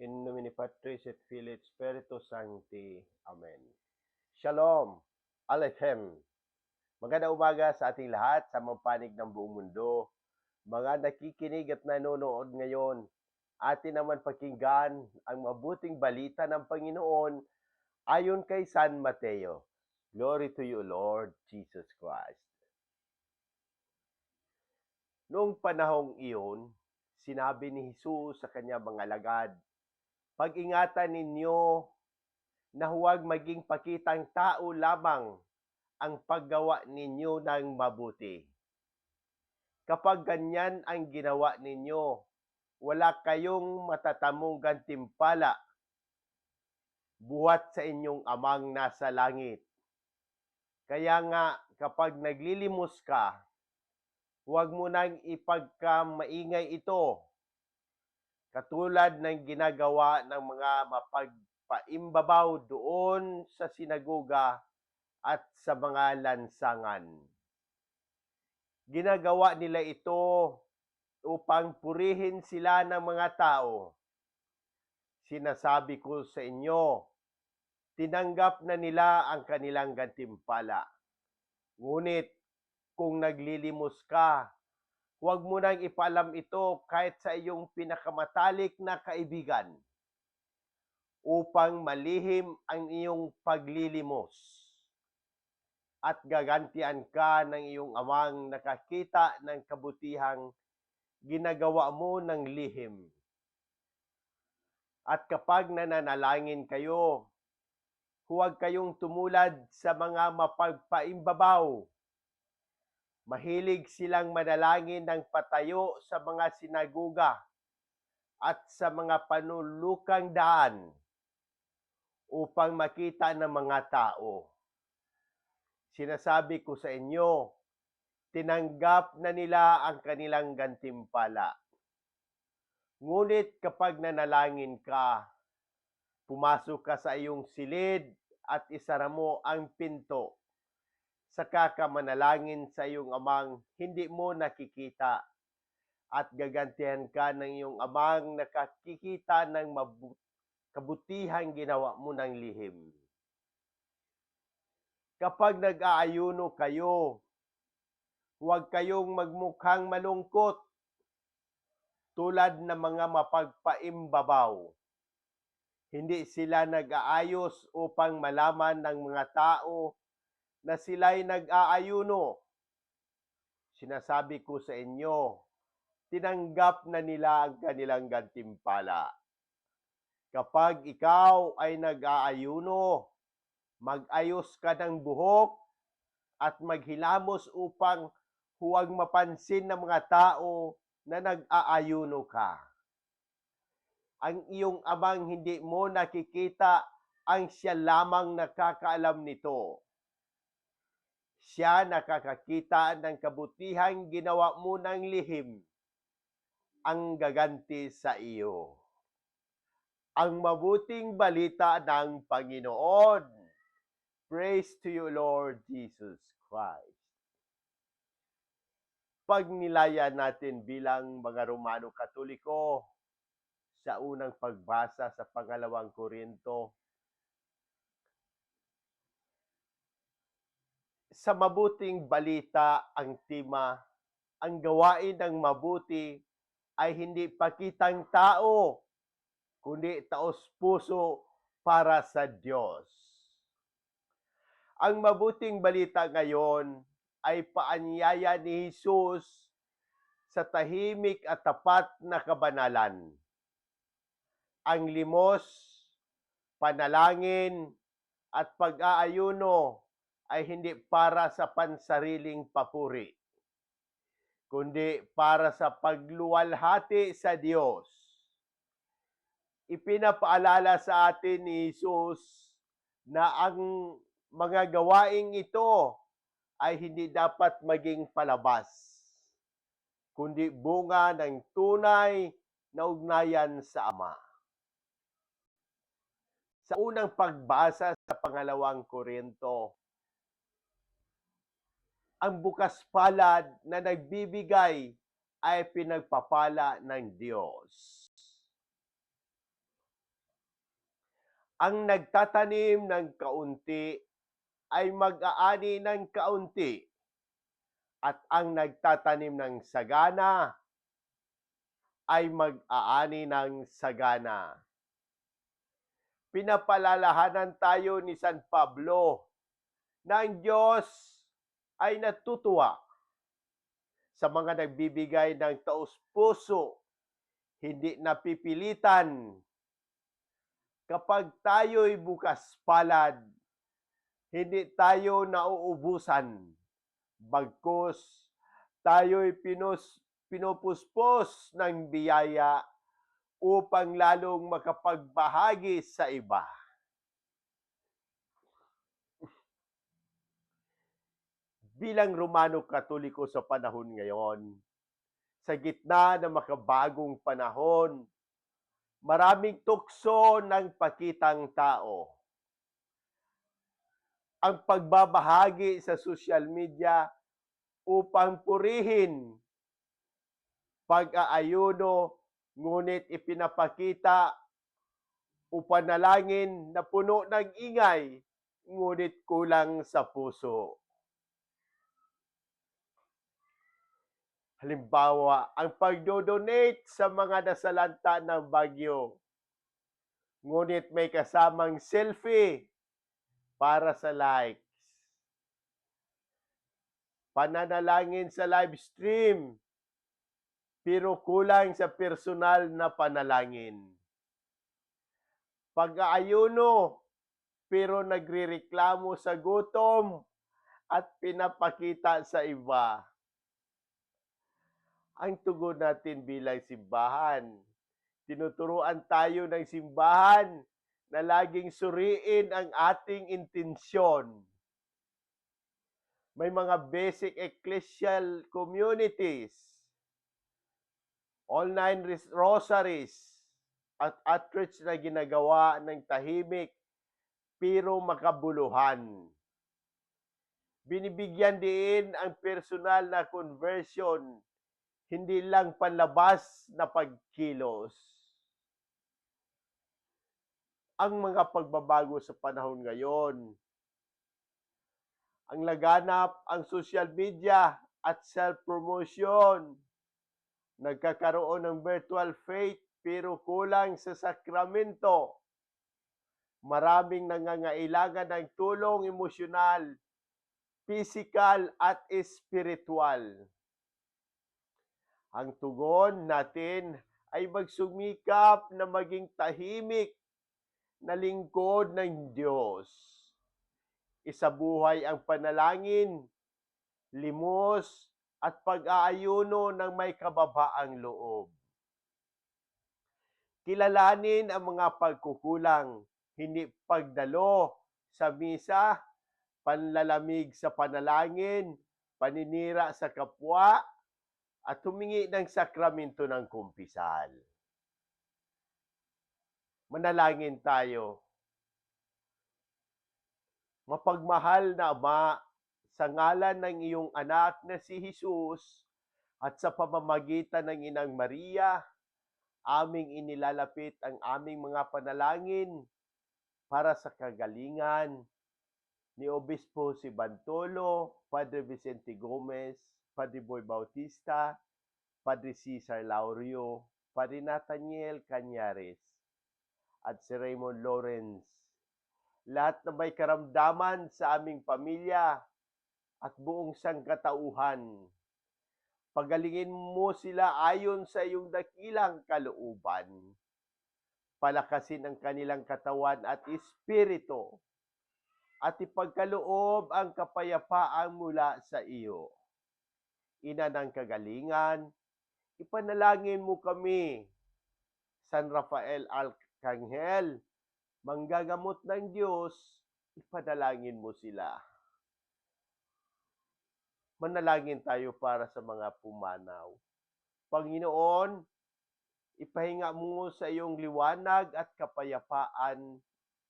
In nomine Patris et Filii Spiritus Sancti. Amen. Shalom. Alechem. Magandang umaga sa ating lahat sa mga panig ng buong mundo. Mga nakikinig at nanonood ngayon, atin naman pakinggan ang mabuting balita ng Panginoon ayon kay San Mateo. Glory to you, Lord Jesus Christ. Noong panahong iyon, sinabi ni Jesus sa kanyang mga lagad, Pag-ingatan ninyo na huwag maging pakitang tao lamang ang paggawa ninyo ng mabuti. Kapag ganyan ang ginawa ninyo, wala kayong matatamong gantimpala buhat sa inyong amang nasa langit. Kaya nga, kapag naglilimos ka, huwag mo nang ipagkamaingay ito, katulad ng ginagawa ng mga mapagpaimbabaw doon sa sinagoga at sa mga lansangan. Ginagawa nila ito upang purihin sila ng mga tao. Sinasabi ko sa inyo, tinanggap na nila ang kanilang gantimpala. Ngunit kung naglilimos ka, huwag mo nang ipaalam ito kahit sa iyong pinakamatalik na kaibigan upang malihim ang iyong paglilimos at gagantian ka ng iyong amang nakakita ng kabutihang ginagawa mo ng lihim. At kapag nananalangin kayo, huwag kayong tumulad sa mga mapagpaimbabaw. Mahilig silang manalangin ng patayo sa mga sinaguga at sa mga panulukang daan upang makita ng mga tao. Sinasabi ko sa inyo, tinanggap na nila ang kanilang gantimpala. Ngunit kapag nanalangin ka, pumasok ka sa iyong silid at isara mo ang pinto. Saka ka manalangin sa iyong amang hindi mo nakikita at gagantihan ka ng iyong amang nakakikita ng mabu- kabutihang ginawa mo ng lihim. Kapag nag-aayuno kayo, huwag kayong magmukhang malungkot tulad ng mga mapagpaimbabaw. Hindi sila nag-aayos upang malaman ng mga tao na sila'y nag-aayuno. Sinasabi ko sa inyo, tinanggap na nila ang kanilang gantimpala. Kapag ikaw ay nag-aayuno, mag-ayos ka ng buhok at maghilamos upang huwag mapansin ng mga tao na nag-aayuno ka. Ang iyong amang hindi mo nakikita ang siya lamang nakakaalam nito. Siya nakakakita ng kabutihang ginawa mo ng lihim ang gaganti sa iyo. Ang mabuting balita ng Panginoon. Praise to you, Lord Jesus Christ. Pag nilaya natin bilang mga Romano Katoliko sa unang pagbasa sa pangalawang Korinto, sa mabuting balita ang tema, ang gawain ng mabuti ay hindi pakitang tao, kundi taos puso para sa Diyos. Ang mabuting balita ngayon ay paanyaya ni Jesus sa tahimik at tapat na kabanalan. Ang limos, panalangin, at pag-aayuno ay hindi para sa pansariling papuri, kundi para sa pagluwalhati sa Diyos. Ipinapaalala sa atin ni Jesus na ang mga gawaing ito ay hindi dapat maging palabas, kundi bunga ng tunay na ugnayan sa Ama. Sa unang pagbasa sa pangalawang Korinto, ang bukas palad na nagbibigay ay pinagpapala ng Diyos. Ang nagtatanim ng kaunti ay mag-aani ng kaunti at ang nagtatanim ng sagana ay mag-aani ng sagana. Pinapalalahanan tayo ni San Pablo na ang Diyos ay natutuwa sa mga nagbibigay ng taos puso, hindi napipilitan. Kapag tayo'y bukas palad, hindi tayo nauubusan. Bagkus, tayo'y pinus, pinupuspos ng biyaya upang lalong makapagbahagi sa iba. Bilang Romano Katoliko sa panahon ngayon, sa gitna ng makabagong panahon, maraming tukso ng pakitang tao. Ang pagbabahagi sa social media upang purihin pag-aayuno, ngunit ipinapakita o panalangin na puno ng ingay, ngunit kulang sa puso. Halimbawa, ang pagdodonate sa mga nasalanta ng bagyo. Ngunit may kasamang selfie para sa likes. Pananalangin sa live stream, pero kulang sa personal na panalangin. Pag-aayuno, pero nagrireklamo sa gutom at pinapakita sa iba ang tugon natin bilang simbahan. Tinuturuan tayo ng simbahan na laging suriin ang ating intensyon. May mga basic ecclesial communities, all nine rosaries, at outreach na ginagawa ng tahimik pero makabuluhan. Binibigyan din ang personal na conversion hindi lang panlabas na pagkilos. Ang mga pagbabago sa panahon ngayon, ang laganap ang social media at self-promotion. Nagkakaroon ng virtual faith pero kulang sa sakramento. Maraming nangangailangan ng tulong emosyonal, physical at spiritual. Ang tugon natin ay magsumikap na maging tahimik na lingkod ng Diyos. Isabuhay ang panalangin, limos, at pag-aayuno ng may kababaang loob. Kilalanin ang mga pagkukulang, hindi pagdalo sa misa, panlalamig sa panalangin, paninira sa kapwa, at humingi ng sakramento ng kumpisal. Manalangin tayo. Mapagmahal na Ama, sa ngalan ng iyong anak na si Jesus at sa pamamagitan ng Inang Maria, aming inilalapit ang aming mga panalangin para sa kagalingan ni Obispo si Bantolo, Padre Vicente Gomez, Padre Boy Bautista, Padre Cesar Laurio, Padre Nathaniel Cañares, at si Raymond Lawrence. Lahat na may karamdaman sa aming pamilya at buong sangkatauhan. Pagalingin mo sila ayon sa iyong dakilang kalooban. Palakasin ang kanilang katawan at espiritu at ipagkaloob ang kapayapaan mula sa iyo. Ina ng kagalingan, ipanalangin mo kami. San Rafael Arcangel, manggagamot ng Diyos, ipanalangin mo sila. Manalangin tayo para sa mga pumanaw. Panginoon, ipahinga mo sa iyong liwanag at kapayapaan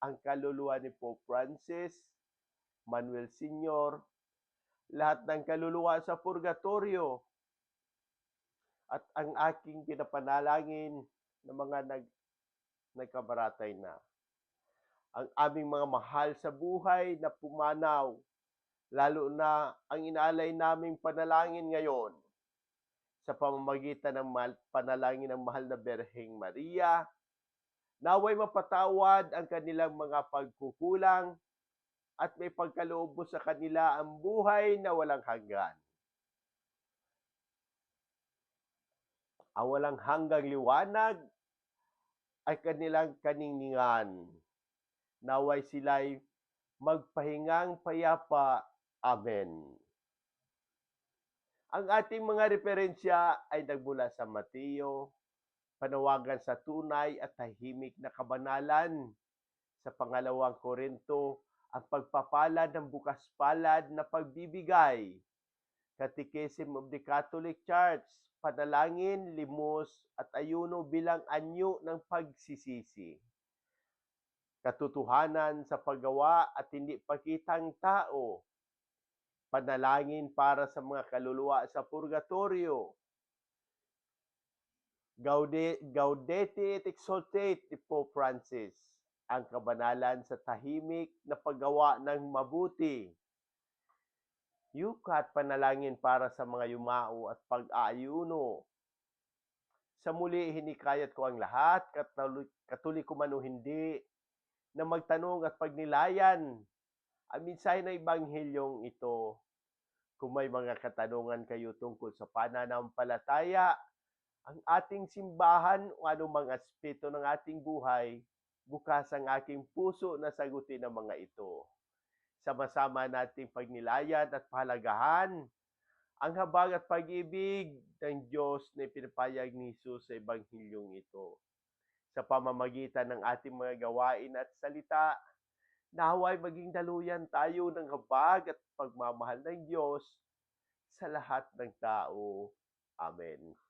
ang kaluluwa ni Pope Francis, Manuel Senior, lahat ng kaluluwa sa purgatorio, at ang aking pinapanalangin ng mga nag, nagkabaratay na. ang aming mga mahal sa buhay na pumanaw, lalo na ang inaalay naming panalangin ngayon sa pamamagitan ng panalangin ng mahal na Berheng Maria, naway mapatawad ang kanilang mga pagkukulang at may pagkaloob sa kanila ang buhay na walang hanggan. Ang walang hanggang liwanag ay kanilang kaningingan. Naway sila'y magpahingang payapa. Amen. Ang ating mga referensya ay nagmula sa Mateo, panawagan sa tunay at tahimik na kabanalan. Sa pangalawang Korinto, ang pagpapalad ng bukas palad na pagbibigay. Catechism of the Catholic Church, panalangin, limos at ayuno bilang anyo ng pagsisisi. Katotohanan sa paggawa at hindi pakitang tao. Panalangin para sa mga kaluluwa sa purgatorio. Gaude, Gaudete et Exsultate ni Pope Francis, ang kabanalan sa tahimik na paggawa ng mabuti. Yukat panalangin para sa mga yumao at pag-aayuno. Sa muli, hinikayat ko ang lahat, katulik, katuliko man o hindi, na magtanong at pagnilayan ang mensahe ng Ebanghilyong ito. Kung may mga katanungan kayo tungkol sa pananampalataya, ang ating simbahan o anumang aspeto ng ating buhay, bukas ang aking puso na sagutin ang mga ito. Sama-sama nating pagnilayan at pahalagahan ang habag at pag-ibig ng Diyos na ipinapayag ni Jesus sa Ebanghilyong ito. Sa pamamagitan ng ating mga gawain at salita, naway maging daluyan tayo ng habag at pagmamahal ng Diyos sa lahat ng tao. Amen.